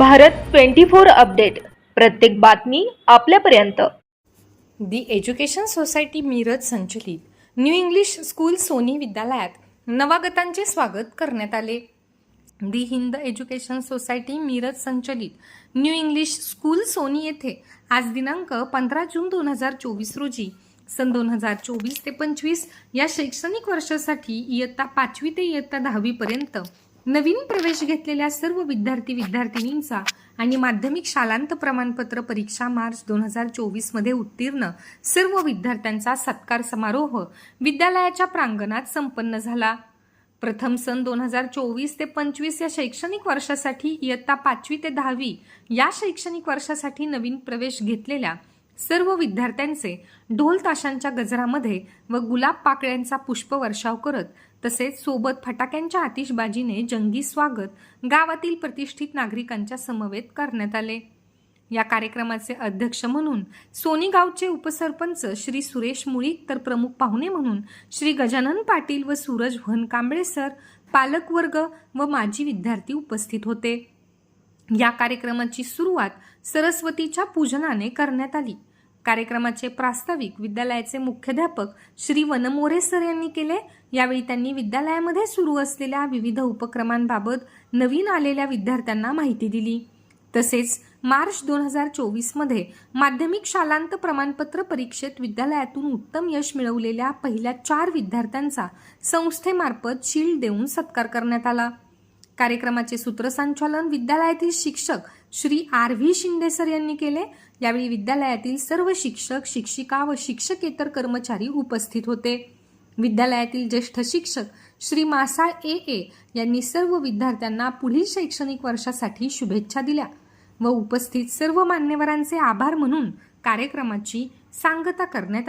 Bharat twenty four update. प्रत्येक बातमी आपल्यापर्यंत. दी एज्युकेशन सोसायटी मिरज संचलित. न्यू इंग्लिश स्कूल सोनी विद्यालयात नवागतांचे स्वागत करण्यात आले. The Hind education society Miraj संचलित. न्यू इंग्लिश स्कूल सोनी येथे आज दिनांक पंधरा जून दोन हजार चोवीस रोजी सन दोन हजार चोवीस ते पंचवीस या शैक्षणिक वर्षासाठी इयत्ता पाचवी ते इयत्ता दहावीपर्यंत नवीन प्रवेश घेतलेल्या सर्व विद्यार्थी विद्यार्थिनींचा आणि माध्यमिक शालांत प्रमाणपत्र परीक्षा मार्च दोन हजार चोवीसमध्ये उत्तीर्ण सर्व विद्यार्थ्यांचा सत्कार समारोह विद्यालयाच्या प्रांगणात संपन्न झाला. प्रथम सन दोन हजार चोवीस ते पंचवीस या शैक्षणिक वर्षासाठी इयत्ता पाचवी ते दहावी या शैक्षणिक वर्षासाठी नवीन प्रवेश घेतलेल्या सर्व विद्यार्थ्यांचे ढोल ताशांच्या गजरामध्ये व गुलाब पाकळ्यांचा पुष्पवर्षाव करत तसेच सोबत फटाक्यांच्या आतिषबाजीने जंगी स्वागत गावातील प्रतिष्ठित नागरिकांच्या समवेत करण्यात आले. या कार्यक्रमाचे अध्यक्ष म्हणून सोनी गावचे उपसरपंच श्री सुरेश मुळीक तर प्रमुख पाहुणे म्हणून श्री गजानन पाटील व सूरज कांबळे सर पालकवर्ग व माजी विद्यार्थी उपस्थित होते. या कार्यक्रमाची सुरुवात सरस्वतीच्या पूजनाने करण्यात आली. कार्यक्रमाचे प्रास्ताविक विद्यालयाचे मुख्याध्यापक श्री वनमोरे सर यांनी केले. यावेळी त्यांनी विद्यालयामध्ये सुरू असलेल्या विविध उपक्रमांबाबत नवीन आलेल्या विद्यार्थ्यांना माहिती दिली. तसेच मार्च दोन हजार चोवीसमध्ये माध्यमिक शालांत प्रमाणपत्र परीक्षेत विद्यालयातून उत्तम यश मिळवलेल्या पहिल्या चार विद्यार्थ्यांचा संस्थेमार्फत शील्ड देऊन सत्कार करण्यात आला. कार्यक्रमाचे सूत्रसंचालन विद्यालयातील शिक्षक Shri R V Shinde sir यांनी केले. यावेळी विद्यालयातील सर्व शिक्षक शिक्षिका व शिक्षकेतर कर्मचारी उपस्थित होते. विद्यालयातील ज्येष्ठ शिक्षक श्री मासाळ ए ए यांनी सर्व विद्यार्थ्यांना पुढील शैक्षणिक वर्षासाठी शुभेच्छा दिल्या व उपस्थित सर्व मान्यवरांचे आभार म्हणून कार्यक्रमाची सांगता करण्यात